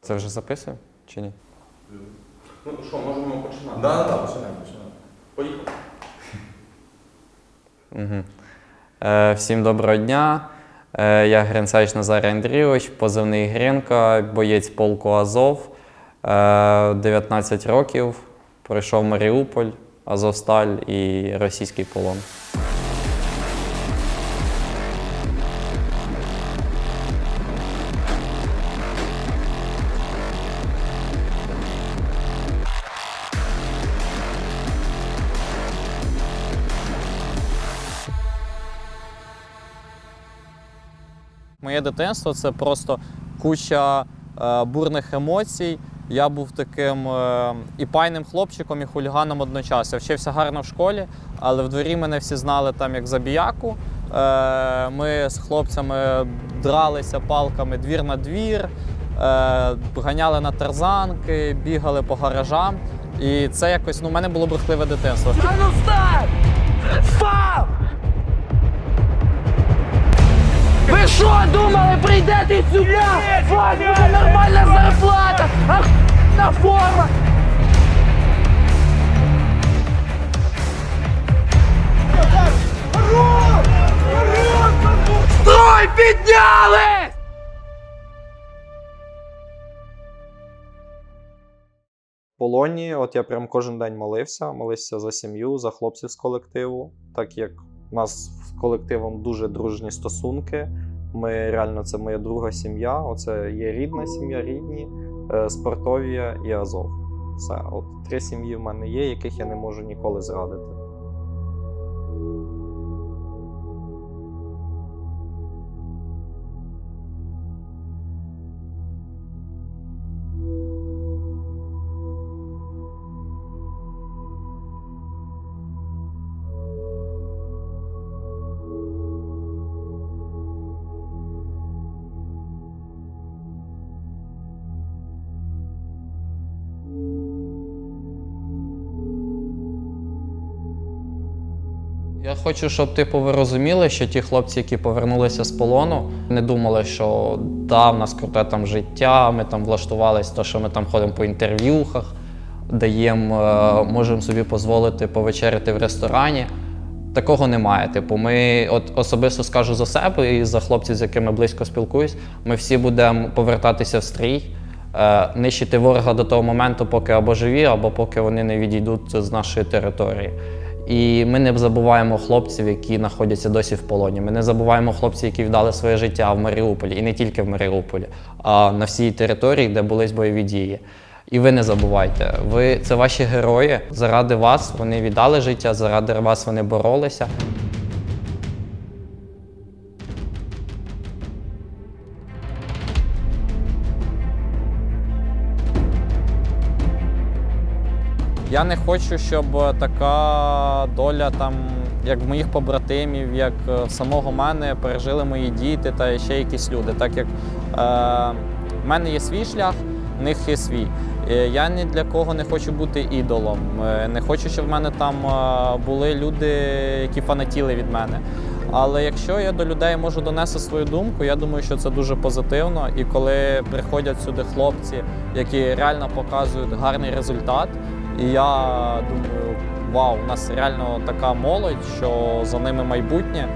Це вже записує чи ні? Ну що, можемо починати? Да, да, починаємо, починаємо. Поїхали. Угу. Е, всім доброго дня. Е, я Гринцевич Назар Андрійович, позивний Гринка, боєць полку Азов. Е, 19 років. Пройшов Маріуполь, Азовсталь і російський полон. Моє дитинство це просто куча е, бурних емоцій. Я був таким е, і пайним хлопчиком, і хуліганом одночасно. Я вчився гарно в школі, але в дворі мене всі знали там як забіяку. Е, ми з хлопцями дралися палками двір на двір, е, ганяли на тарзанки, бігали по гаражам. І це якось ну, у мене було брехливе дитинство. А Ви що думали, прийдете сюди? Вам буде нормальна зарплата! На форма! Строй підняли! полоні, от я прям кожен день молився, молився за сім'ю, за хлопців з колективу, так як у нас з колективом дуже дружні стосунки. Ми реально це моя друга сім'я. Оце є рідна сім'я, рідні, е, спортові і Азов. Все, от три сім'ї в мене є, яких я не можу ніколи зрадити. Я хочу, щоб типу ви розуміли, що ті хлопці, які повернулися з полону, не думали, що да, в нас круте там життя, ми там влаштувалися, то що ми там ходимо по інтерв'юхах, даємо, е, можемо собі дозволити повечеряти в ресторані. Такого немає. Типу, ми от особисто скажу за себе і за хлопців, з якими близько спілкуюсь, ми всі будемо повертатися в стрій, е, нищити ворога до того моменту, поки або живі, або поки вони не відійдуть з нашої території. І ми не забуваємо хлопців, які знаходяться досі в полоні. Ми не забуваємо хлопців, які вдали своє життя в Маріуполі, і не тільки в Маріуполі, а на всій території, де були бойові дії. І ви не забувайте, ви це ваші герої. Заради вас вони віддали життя, заради вас вони боролися. Я не хочу, щоб така доля там, як моїх побратимів, як е, самого мене пережили мої діти та ще якісь люди. Так як е, в мене є свій шлях, в них є свій. Е, Я ні для кого не хочу бути ідолом. Е, Не хочу, щоб в мене там е, були люди, які фанатіли від мене. Але якщо я до людей можу донести свою думку, я думаю, що це дуже позитивно. І коли приходять сюди хлопці, які реально показують гарний результат, і я думаю, вау, у нас реально така молодь, що за ними майбутнє.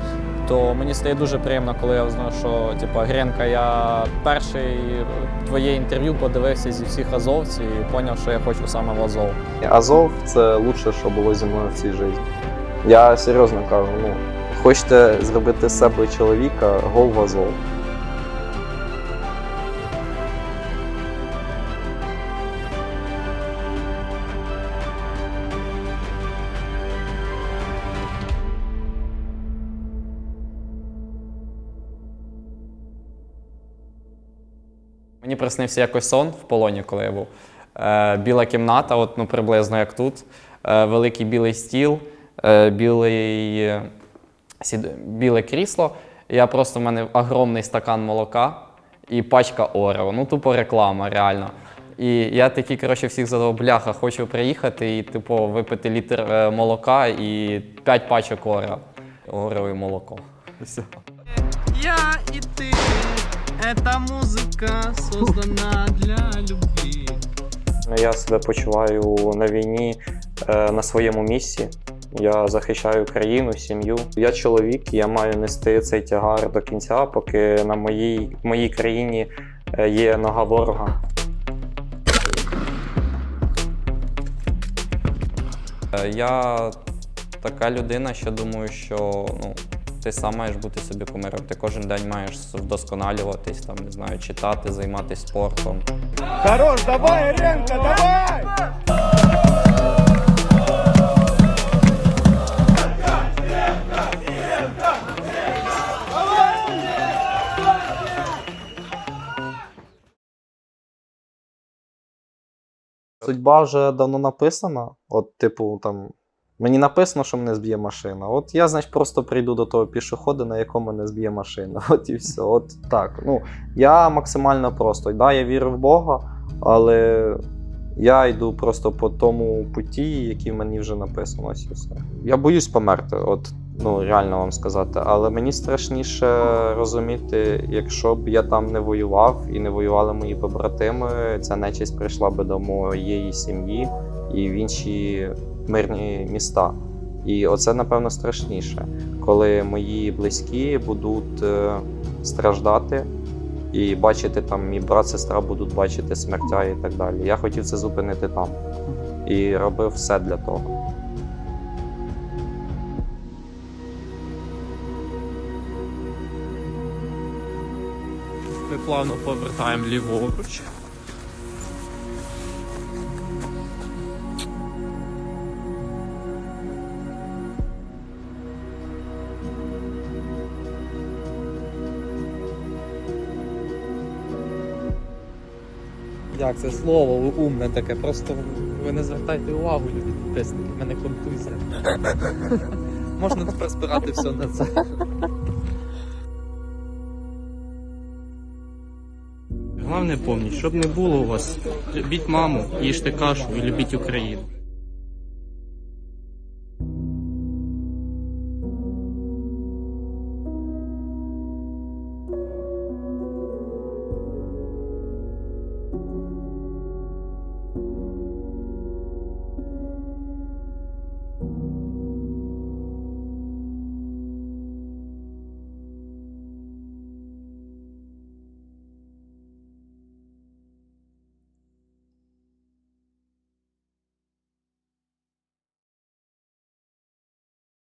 То мені стає дуже приємно, коли я знаю, що типу, Гренка, я перший твоє інтерв'ю подивився зі всіх азовців і зрозумів, що я хочу саме в Азов. Азов це лучше, що було зі мною в цій житті. Я серйозно кажу, ну, хочете зробити з себе чоловіка, гол в Азов. Мені приснився якось сон в полоні, коли я був. Е, біла кімната, от, ну, приблизно як тут. Е, великий білий стіл, е, білий, сід, біле крісло. Я просто в мене огромний стакан молока і пачка Орео. Ну, тупо реклама, реально. І я такий, коротше, всіх задав, бляха, хочу приїхати і, типу, випити літр е, молока і 5 пачок Орео. Орео і молоко. Все. Я и ты, эта музыка создана для любви. Я себе почуваю на війні е, на своєму місці. Я захищаю країну, сім'ю. Я чоловік, і я маю нести цей тягар до кінця, поки на моїй, моїй країні е, є нога ворога. Е, Я така людина, що думаю, що ну, ти сам маєш бути собі кумиром. Ти кожен день маєш вдосконалюватись, там, не знаю, читати, займатися спортом. Хорош, давай, Ренка, давай! Судьба вже давно написана. От, типу, там. Мені написано, що мене зб'є машина. От я, значить, просто прийду до того пішохода, на якому мене зб'є машина. От і все. От так. Ну, я максимально просто. Да, я вірю в Бога, але я йду просто по тому путі, який мені вже написано. Ось і все. Я боюсь померти, от, ну, реально вам сказати. Але мені страшніше розуміти, якщо б я там не воював і не воювали мої побратими, ця нечисть прийшла би до моєї сім'ї і в інші мирні міста. І оце, напевно, страшніше, коли мої близькі будуть е, страждати і бачити там, мій брат, сестра будуть бачити смертя і так далі. Я хотів це зупинити там і робив все для того. Ми плавно повертаємо ліворуч. Як це слово умне таке, просто ви не звертайте увагу, любі підписники, мене контузія. Можна тепер збирати все на це. Головне помніть, щоб не було у вас, любіть маму, їжте кашу і любіть Україну.